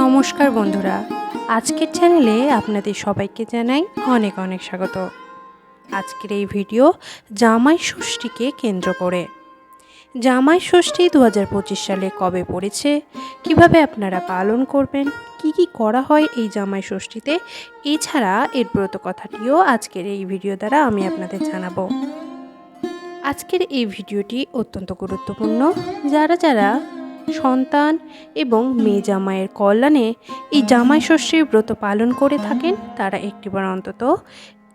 নমস্কার বন্ধুরা। আজকের চ্যানেলে আপনাদের সবাইকে জানাই অনেক অনেক স্বাগত। আজকের এই ভিডিও জামাই ষষ্ঠীকে কেন্দ্র করে। জামাই ষষ্ঠী দু হাজার পঁচিশ সালে কবে পড়েছে? কীভাবে আপনারা পালন করবেন? কি কি করা হয় এই জামাই ষষ্ঠীতে? এছাড়া এর ব্রত কথাটিও আজকের এই ভিডিও দ্বারা আমি আপনাদের জানাব। আজকের এই ভিডিওটি অত্যন্ত গুরুত্বপূর্ণ। যারা যারা সন্তান এবং মেয়ে জামাইয়ের কল্যাণে এই জামাই ষষ্ঠীর ব্রত পালন করে থাকেন তারা একটিবার অন্তত।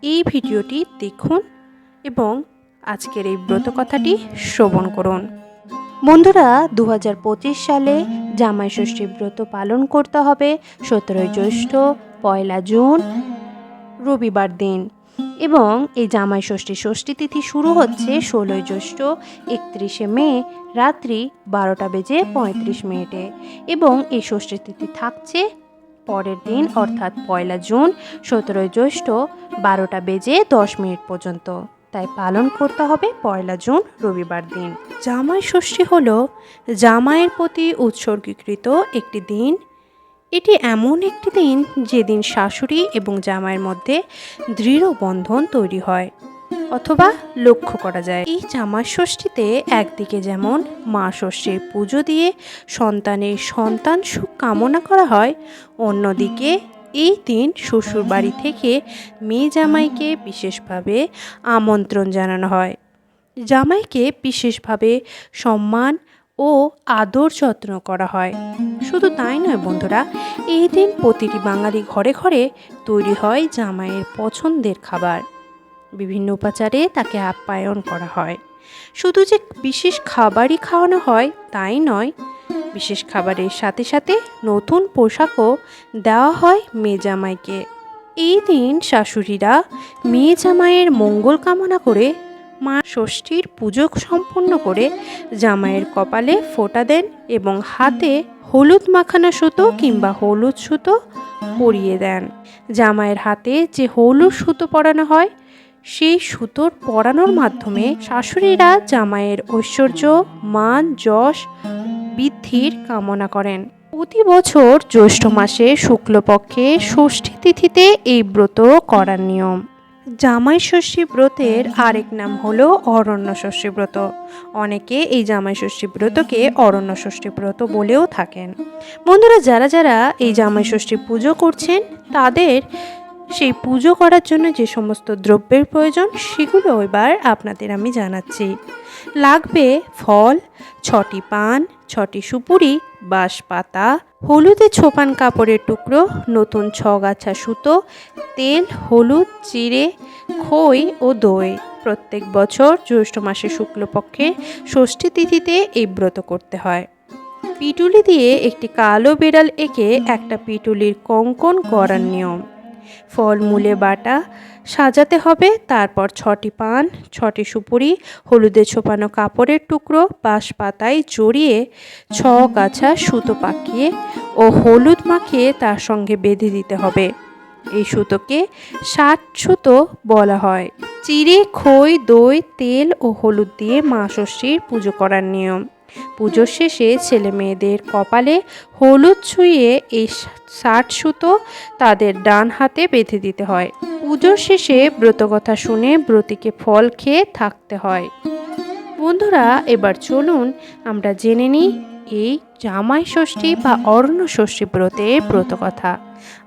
এই ভিডিওটি দেখুন এবং আজকের এই ব্রত কথাটি শ্রবণ করুন। বন্ধুরা দু হাজার পঁচিশ সালে জামাই ষষ্ঠী ব্রত পালন করতে হবে সতেরোই জ্যৈষ্ঠ পয়লা জুন, রবিবার দিন। এবং এই জামাই ষষ্ঠী ষষ্ঠী তিথি শুরু হচ্ছে ষোলোই জ্যৈষ্ঠ একত্রিশে মে রাত্রি বারোটা বেজে পঁয়ত্রিশ মিনিটে এবং এই ষষ্ঠী তিথি থাকছে পরের দিন, অর্থাৎ পয়লা জুন, সতেরোই জ্যৈষ্ঠ বারোটা বেজে দশ মিনিট পর্যন্ত। তাই পালন করতে হবে পয়লা জুন, রবিবার দিন। জামাই ষষ্ঠী হল জামাইয়ের প্রতি উৎসর্গীকৃত একটি দিন এটি এমন একটি দিন যেদিন শাশুড়ি এবং জামাইয়ের মধ্যে দৃঢ় বন্ধন তৈরি হয়, অথবা লক্ষ্য করা যায়। এই জামাই ষষ্ঠীতে একদিকে যেমন মা ষষ্ঠীর পুজো দিয়ে সন্তানের সন্তান সুখ কামনা করা হয়, অন্যদিকে এই দিন শ্বশুর বাড়ি থেকে মেয়ে জামাইকে বিশেষভাবে আমন্ত্রণ জানানো হয়। জামাইকে বিশেষভাবে সম্মান ও আদর যত্ন করা হয়। শুধু তাই নয় বন্ধুরা, এই দিন প্রতিটি বাঙালি ঘরে ঘরে তৈরি হয় জামাইয়ের পছন্দের খাবার। বিভিন্ন উপাচারে তাকে আপ্যায়ন করা হয়। শুধু যে বিশেষ খাবারই খাওয়ানো হয় তাই নয়, বিশেষ খাবারের সাথে সাথে নতুন পোশাকও দেওয়া হয় মেয়ে জামাইকে। এই দিন শাশুড়িরা মেয়ে জামাইয়ের মঙ্গল কামনা করে মা ষষ্ঠীর পুজো সম্পূর্ণ করে জামাইয়ের কপালে ফোঁটা দেন এবং হাতে হলুদ মাখানো সুতো কিংবা হলুদ সুতো পরিয়ে দেন। জামাইয়ের হাতে যে হলুদ সুতো পরানো হয়, সেই সুতোর পরানোর মাধ্যমে শাশুড়িরা জামাইয়ের ঐশ্বর্য, মান, যশ, বৃদ্ধির কামনা করেন। প্রতি বছর জ্যৈষ্ঠ মাসে শুক্লপক্ষে ষষ্ঠী তিথিতে এই ব্রত করার নিয়ম। জামাই ষষ্ঠী ব্রতের আরেক নাম হলো অরণ্য ষষ্ঠী ব্রত অনেকে এই জামাই ষষ্ঠী ব্রতকে অরণ্য ষষ্ঠী ব্রত বলেও থাকেন। বন্ধুরা, যারা যারা এই জামাই ষষ্ঠী পুজো করছেন, তাদের সেই পুজো করার জন্য যে সমস্ত দ্রব্যের প্রয়োজন, সেগুলো এবার আপনাদের আমি জানাচ্ছি। লাগবে ফল, ছটি পান ছটি সুপুরি বাঁশ পাতা হলুদে ছোপান কাপড়ের টুকরো, নতুন ছগাছা সুতো, তেল, হলুদ চিড়ে খই ও দই। প্রত্যেক বছর জ্যৈষ্ঠ মাসে শুক্লপক্ষে ষষ্ঠী তিথিতে এই ব্রত করতে হয়। পিটুলি দিয়ে একটি কালো বিড়াল এঁকে একটা পিটুলির কঙ্কন করার নিয়ম। ফলমূলে বাটা সাজাতে হবে। তারপর ছটি পান, ছটি সুপুরি, হলুদে ছোপানো কাপড়ের টুকরো বাঁশ পাতায় জড়িয়ে ছ গাছা সুতো পাকিয়ে ও হলুদ মাখিয়ে তার সঙ্গে বেঁধে দিতে হবে। এই সুতোকে ষাট সুতো বলা হয়। চিড়ে, খই, দই, তেল ও হলুদ দিয়ে মা ষষ্ঠীর পুজো করার নিয়ম। পুজোর শেষে ছেলে মেয়েদের কপালে হলুদ ছুঁয়ে এই ষাট সুতো তাদের ডান হাতে বেঁধে দিতে হয়। পুজোর শেষে ব্রতকথা শুনে ব্রতীকে ফল খেয়ে থাকতে হয়। বন্ধুরা, এবার চলুন আমরা জেনে নিই এই জামাই ষষ্ঠী বা অরণ্য ষষ্ঠী ব্রতের ব্রতকথা।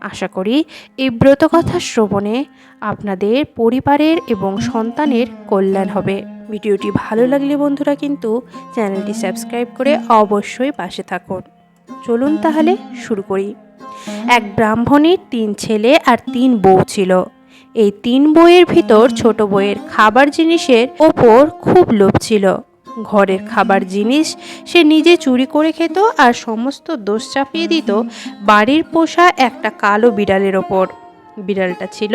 আশা করি এই ব্রতকথা শ্রবণে আপনাদের পরিবারের এবং সন্তানের কল্যাণ হবে। ভিডিওটি ভালো লাগলে বন্ধুরা কিন্তু চ্যানেলটি সাবস্ক্রাইব করে অবশ্যই পাশে থাকুন। চলুন তাহলে শুরু করি। এক ব্রাহ্মণের তিন ছেলে আর তিন বউ ছিল। এই তিন বইয়ের ভিতর ছোট বইয়ের খাবার জিনিসের ওপর খুব লোভ ছিল। ঘরের খাবার জিনিস সে নিজে চুরি করে খেত আর সমস্ত দোষ চাপিয়ে দিত বাড়ির পোষা একটা কালো বিড়ালের ওপর। বিড়ালটা ছিল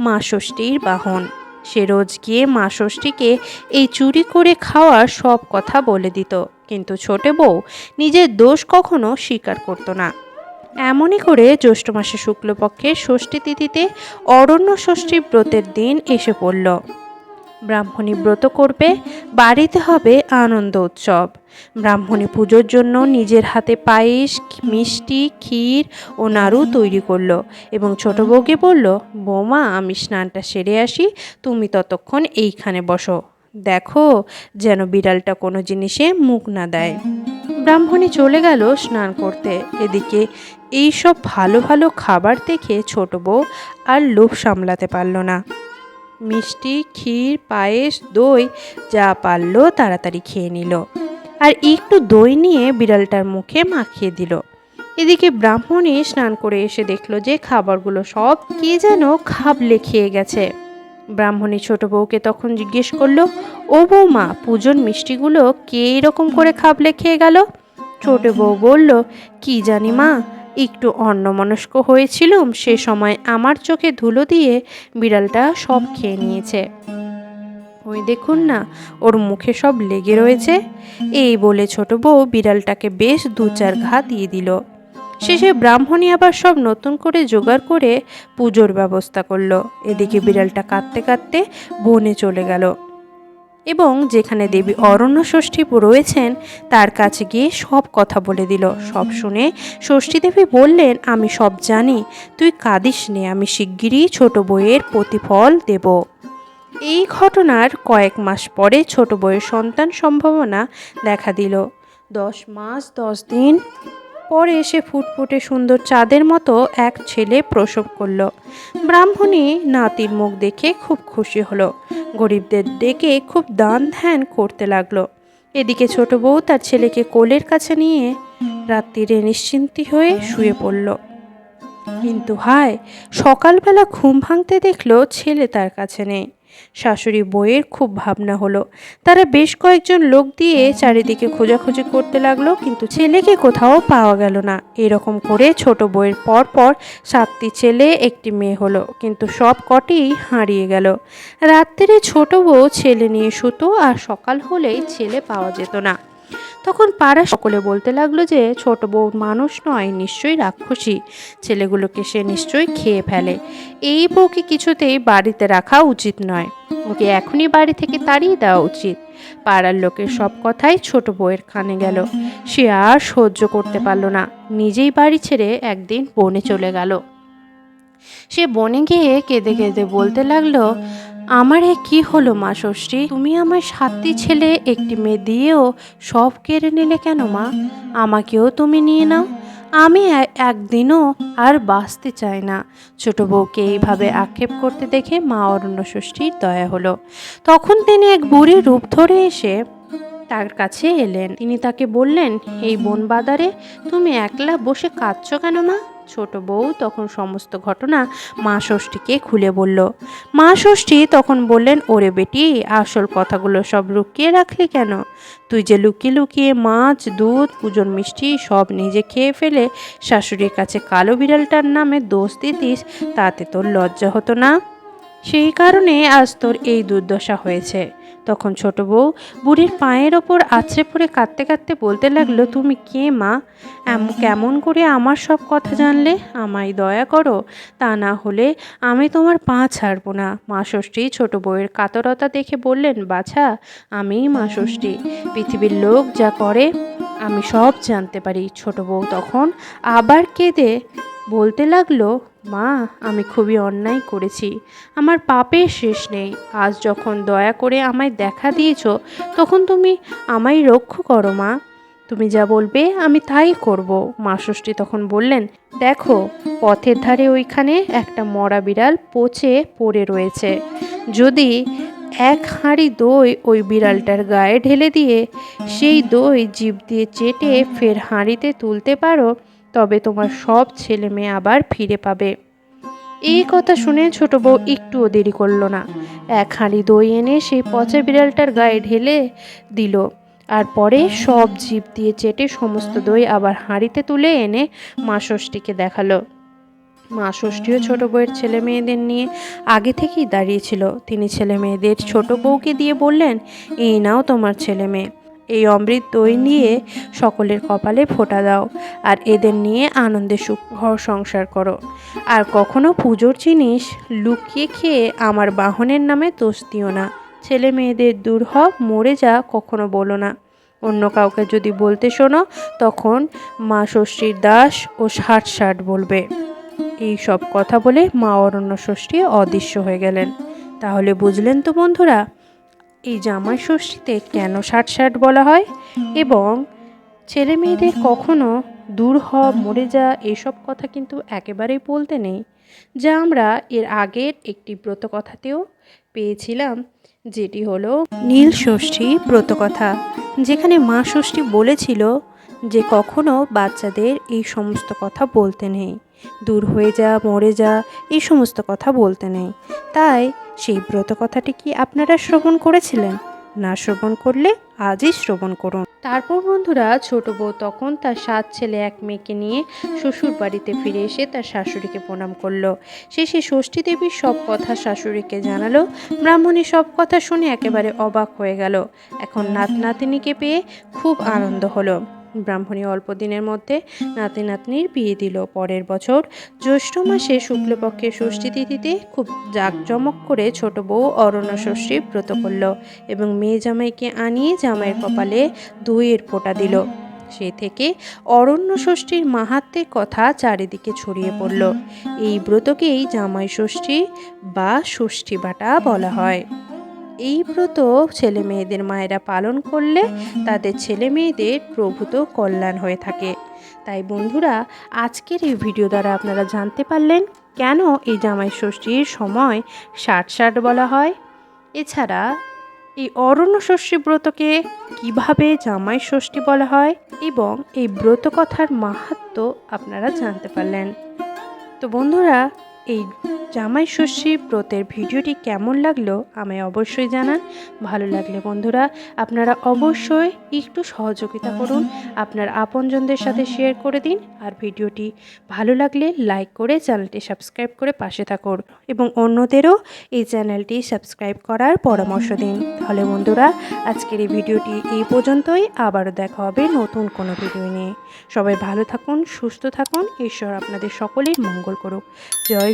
মা ষষ্ঠীর বাহন। সে রোজ গিয়ে মা ষষ্ঠীকে এই চুরি করে খাওয়ার সব কথা বলে দিত। কিন্তু ছোটে বউ নিজের দোষ কখনো স্বীকার করতো না। এমনই করে জ্যৈষ্ঠ মাসে শুক্লপক্ষে ষষ্ঠী তিথিতে অরণ্য ষষ্ঠী ব্রতের দিন এসে পড়ল। ব্রাহ্মণী ব্রত করবে, বাড়িতে হবে আনন্দ উৎসব। ব্রাহ্মণী পুজোর জন্য নিজের হাতে পায়েস, মিষ্টি, ক্ষীর ও নাড়ু তৈরি করল এবং ছোট বউকে বলল, বৌমা, আমি স্নানটা সেরে আসি, তুমি ততক্ষণ এইখানে বসো। দেখো যেন বিড়ালটা কোনো জিনিসে মুখ না দেয়। ব্রাহ্মণী চলে গেল স্নান করতে। এদিকে এই সব ভালো ভালো খাবার দেখে ছোট বউ আর লোভ সামলাতে পারল না। মিষ্টি, ক্ষীর, পায়েস, দই যা পারল তাড়াতাড়ি খেয়ে নিল আর একটু দই নিয়ে বিড়ালটার মুখে মাখিয়ে দিল। এদিকে ব্রাহ্মণী স্নান করে এসে দেখল যে খাবারগুলো সব কে যেন খাবলে খেয়ে গেছে। ব্রাহ্মণী ছোট বউকে তখন জিজ্ঞেস করল, ও বৌমা, পুজোর মিষ্টিগুলো কে এরকম করে খাবলে খেয়ে গেল? ছোট বউ বলল, কি জানি মা একটু অন্যমনস্ক হয়েছিলুম, সে সময় আমার চোখে ধুলো দিয়ে বিড়ালটা সব খেয়ে নিয়েছে। ওই দেখুন না, ওর মুখে সব লেগে রয়েছে। এই বলে ছোট বউ বিড়ালটাকে বেশ দু চার ঘা দিয়ে দিল। শেষে ব্রাহ্মণী আবার সব নতুন করে জোগাড় করে পুজোর ব্যবস্থা করল। এদিকে বিড়ালটা কাঁদতে কাঁদতে বনে চলে গেল। এবং যেখানে দেবী অরণ্য ষষ্ঠী রয়েছেন, তার কাছে গিয়ে সব কথা বলে দিল। সব শুনে ষষ্ঠী দেবী বললেন, আমি সব জানি। তুই কাঁদিস নে, আমি শিগগিরই ছোট বইয়ের প্রতিফল দেব। এই ঘটনার কয়েক মাস পরে ছোট বইয়ের সন্তান সম্ভাবনা দেখা দিল। দশ মাস, দশ দিন পরে এসে ফুটফুটে সুন্দর চাঁদের মতো এক ছেলে প্রসব করল। ব্রাহ্মণী নাতির মুখ দেখে খুব খুশি হলো। গরিবদের ডেকে খুব দান ধ্যান করতে লাগল। এদিকে ছোট বউ তার ছেলেকে কোলের কাছে নিয়ে রাত্রিরে নিশ্চিন্তি হয়ে শুয়ে পড়ল। কিন্তু হায়, সকালবেলা ঘুম ভাঙতে দেখল ছেলে তার কাছে নেই। শাশুড়ি বইয়ের খুব ভাবনা হলো। তারা বেশ কয়েকজন লোক দিয়ে চারিদিকে খোঁজাখুঁজি করতে লাগল, কিন্তু ছেলেকে কোথাও পাওয়া গেল না। এরকম করে ছোট বইয়ের পর পর সাতটি ছেলে, একটি মেয়ে হলো, কিন্তু সব কটি হারিয়ে গেল। রাত্রে ছোট বউ ছেলে নিয়ে শুতো আর সকাল হলেই ছেলে পাওয়া যেত না। তখন পাড়া সকলে বলতে লাগল যে, ছোট বউ মানুষ নয়, নিশ্চয়ই রাক্ষসী। ছেলেগুলোকে সে নিশ্চয়ই খেয়ে ফেলে। এই বউকে কিছুতেই বাড়িতে রাখা উচিত নয়। ওকে এখনই বাড়ি থেকে তাড়িয়ে দেওয়া উচিত। পাড়ার লোকের সব কথাই ছোট বউয়ের কানে গেল। সে আর সহ্য করতে পারল না। নিজেই বাড়ি ছেড়ে একদিন বনে চলে গেল। সে বনে গিয়ে কেঁদে কেঁদে বলতে লাগল, আমার এ কি হলো মা ষষ্ঠী? তুমি আমার সাতটি ছেলে, একটি মেয়ে দিয়েও সব কেড়ে নিলে কেন মা? আমাকেও তুমি নিয়ে নাও। আমি একদিনও আর বাঁচতে চাই না। ছোট বউকে এইভাবে আক্ষেপ করতে দেখে মা অরণ্য ষষ্ঠীর দয়া হলো। তখন তিনি এক বুড়ি রূপ ধরে এসে তার কাছে এলেন। তিনি তাকে বললেন, এই বন বাদারে তুমি একলা বসে কাঁদছ কেন মা? ছোট বউ তখন সমস্ত ঘটনা মা ষষ্ঠীকে খুলে বলল। মা ষষ্ঠী তখন বললেন, ওরে বেটি, আসল কথাগুলো সব লুকিয়ে রাখলি কেন? তুই যে লুকিয়ে লুকিয়ে মাছ, দুধ পুজোর মিষ্টি সব নিজে খেয়ে ফেলে শাশুড়ির কাছে কালো বিড়ালটার নামে দোষ দিতিস, তাতে তোর লজ্জা হতো না? সেই কারণে আজ তোর এই দুর্দশা হয়েছে। তখন ছোট বউ বুড়ির পায়ের ওপর আছড়ে পড়ে কাঁদতে কাঁদতে বলতে লাগল, তুমি কে মা? কেমন করে আমার সব কথা জানলে? আমায় দয়া করো। তা না হলে আমি তোমার পা ছাড়বো না। মা ষষ্ঠী ছোট বউয়ের কাতরতা দেখে বললেন, বাছা, আমিই মা ষষ্ঠী। পৃথিবীর লোক যা করে, আমি সব জানতে পারি। ছোট বউ তখন আবার কেঁদে বলতে লাগল, মা, আমি খুবই অন্যায় করেছি। আমার পাপের শেষ নেই। আজ যখন দয়া করে আমায় দেখা দিয়েছ, তখন তুমি আমায় রক্ষা করো, মা। তুমি যা বলবে, আমি তাই করব। মা ষষ্ঠী তখন বললেন, দেখো, পথের ধারে ওইখানে একটা মরা বিড়াল পচে পড়ে রয়েছে। যদি এক হাঁড়ি দই ওই বিড়ালটার গায়ে ঢেলে দিয়ে, সেই দই জিভ দিয়ে চেটে ফের হাঁড়িতে তুলতে পারো তবে তোমার সব ছেলে মেয়ে আবার ফিরে পাবে। এই কথা শুনে ছোট বউ একটুও দেরি করল না। এক হাঁড়ি দই এনে সেই পচা বিড়ালটার গায়ে ঢেলে দিল আর পরে সব জিপ দিয়ে চেটে সমস্ত দই আবার হাঁড়িতে তুলে এনে মা ষষ্ঠীকে দেখাল। মা ষষ্ঠীও ছোট বউয়ের ছেলে মেয়েদের নিয়ে আগে থেকেই দাঁড়িয়েছিল তিনি ছেলে মেয়েদের ছোট বউকে দিয়ে বললেন, এই নাও তোমার ছেলে মেয়ে। এই অমৃত দই নিয়ে সকলের কপালে ফোটা দাও আর এদের নিয়ে আনন্দে সুখ ঘর সংসার করো। আর কখনো পুজোর জিনিস লুকিয়ে খেয়ে আমার বাহনের নামে দোষ দিও না। ছেলে মেয়েদের দূর হ মরে যা, কখনো বলো না। অন্য কাউকে যদি বলতে শোনো, তখন মা ষষ্ঠীর দাস ও ষাট ষাট বলবে। এই সব কথা বলে মা অরণ্য ষষ্ঠী অদৃশ্য হয়ে গেলেন। তাহলে বুঝলেন তো বন্ধুরা এই জামাই ষষ্ঠীতে কেন ষাট ষাট বলা হয়? এবং ছেলে মেয়েদের কখনো দূর হ, মরে যা এসব কথা কিন্তু একেবারেই বলতে নেই। যা আমরা এর আগের একটি ব্রতকথাতেও পেয়েছিলাম, যেটি হলো নীল ষষ্ঠী ব্রতকথা, যেখানে মা ষষ্ঠী বলেছিল যে কখনো বাচ্চাদের এই সমস্ত কথা বলতে নেই। দূর হয়ে যা, মরে যা, এই সমস্ত কথা বলতে নেই। তাই সেই ব্রত কথাটি কি আপনারা শ্রবণ করেছিলেন? না শ্রবণ করলে আজই শ্রবণ করুন। তারপর বন্ধুরা, ছোট বউ তখন তার সাত ছেলে, এক মেয়েকে নিয়ে শ্বশুর বাড়িতে ফিরে এসে তার শাশুড়িকে প্রণাম করল। শেষে ষষ্ঠী দেবীর সব কথা শাশুড়িকে জানালো। ব্রাহ্মণী সব কথা শুনে একেবারে অবাক হয়ে গেল। এখন নাত নাতিনিকে পেয়ে খুব আনন্দ হলো। ব্রাহ্মণী অল্প দিনের মধ্যে নাতি নাতনির বিয়ে দিল। পরের বছর জ্যৈষ্ঠ মাসে শুক্লপক্ষের ষষ্ঠী তিথিতে খুব জাঁকজমক করে ছোট বউ অরণ্য ষষ্ঠী ব্রত করল এবং মেয়ে জামাইকে আনিয়ে জামাইয়ের কপালে দইয়ের ফোঁটা দিল। সে থেকে অরণ্য ষষ্ঠীর মাহাত্মের কথা চারিদিকে ছড়িয়ে পড়ল। এই ব্রতকেই জামাই ষষ্ঠী বা ষষ্ঠী বাটা বলা হয়। এই ব্রত ছেলে মেয়েদের মায়েরা পালন করলে তাদের ছেলে মেয়েদের প্রভূত কল্যাণ হয়ে থাকে। তাই বন্ধুরা, আজকের এই ভিডিও দ্বারা আপনারা জানতে পারলেন কেন এই জামাই ষষ্ঠীর সময় ষাট ষাট বলা হয়। এছাড়া এই অরণ্য ষষ্ঠী ব্রতকে কীভাবে জামাই ষষ্ঠী বলা হয় এবং এই ব্রত কথার মাহাত্ম আপনারা জানতে পারলেন। তো বন্ধুরা এই জামাই ষষ্ঠী ব্রতের ভিডিওটি কেমন লাগল আমায় অবশ্যই জানান। ভালো লাগলে বন্ধুরা আপনারা অবশ্যই একটু সহযোগিতা করুন, আপনার আপনজনদের সাথে শেয়ার করে দিন আর ভিডিওটি ভালো লাগলে লাইক করে চ্যানেলটি সাবস্ক্রাইব করে পাশে থাকুন এবং অন্যদেরও এই চ্যানেলটি সাবস্ক্রাইব করার পরামর্শ দিন। তাহলে বন্ধুরা আজকের এই ভিডিওটি এই পর্যন্তই, আবারও দেখা হবে নতুন কোনো ভিডিও নিয়ে। সবাই ভালো থাকুন, সুস্থ থাকুন, ঈশ্বর আপনাদের সকলের মঙ্গল করুক। জয়